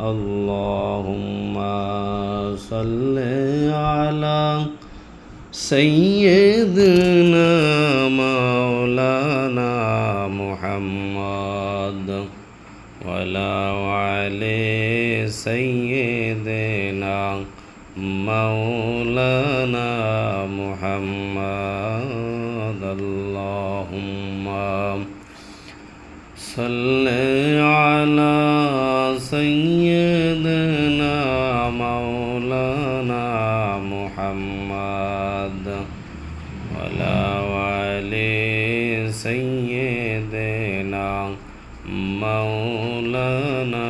اللهم صل على سيدنا مولانا محمد وعلى علي سيدنا مولانا محمد. اللهم صل على سيدنا مولانا محمد وعلى علي سيدنا مولانا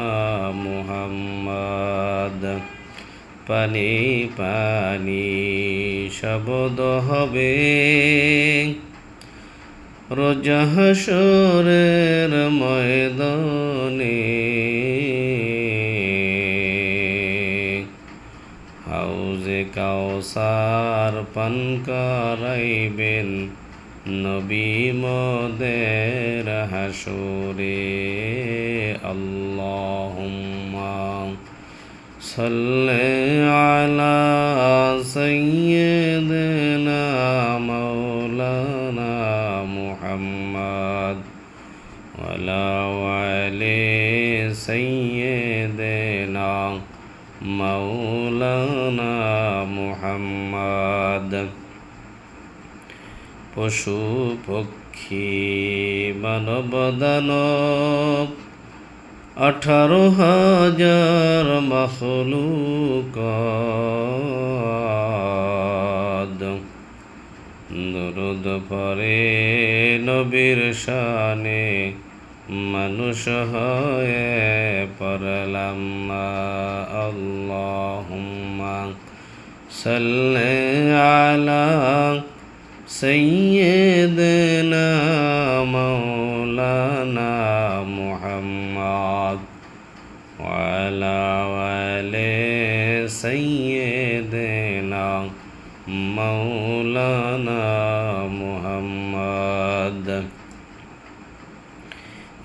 محمد পানি পানি শব্দ হবে রোজাহসরের ময়দানে কাউসার পান করাইবেন নবী মোদের হাসুরে। আল্লাহুম্মা সাল্লি আলা সাইয়্যিদিনা মাওলানা মুহাম্মদ ওয়ালা আলি সাইয়্যিদিনা মৌলানা মোহাম্মদ। পশু পক্ষী মানবদানব আঠারো হাজার মাসলুক দুরুদ পরে নবীর শানে মানুষ হয়ে পড়লাম আল্লাহুম্মা সাল্লি আলা সাইয়্যিদিনা মাওলানা মুহাম্মদ ওয়া আলা আলি সাইয়্যিদিনা মাওলানা মুহাম্মদ।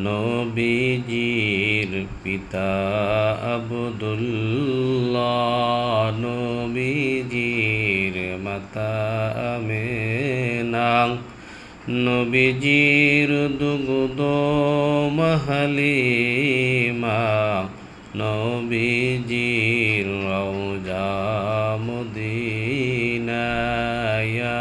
নবীজির পিতা আবদুল্লাহ নবীজির মাতা আমেনা নবীজির দুগুদ মাহালিমা নবীজির রওজা মদিনা ইয়া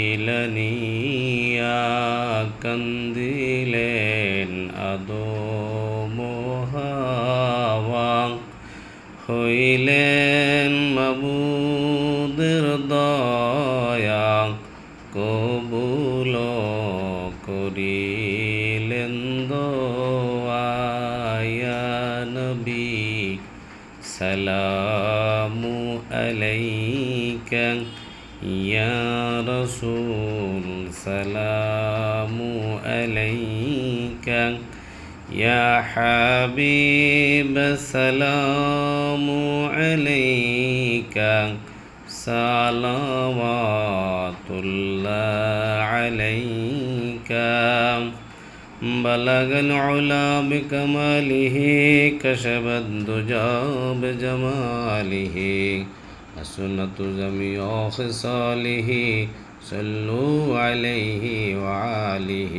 কন্দিলেন আদো মোহাওয়া হইলেন মাবুদের দয়া কবুল করিলেন দোয়া নবী সালামু আলাইকা يا رسول سلام عليك. يا حبيب سلام عليك. صلوات الله عليك. بلغ العلا بكماله كشف الدجى بجماله. حسنت جميع خصاله صلوا عليه وعاله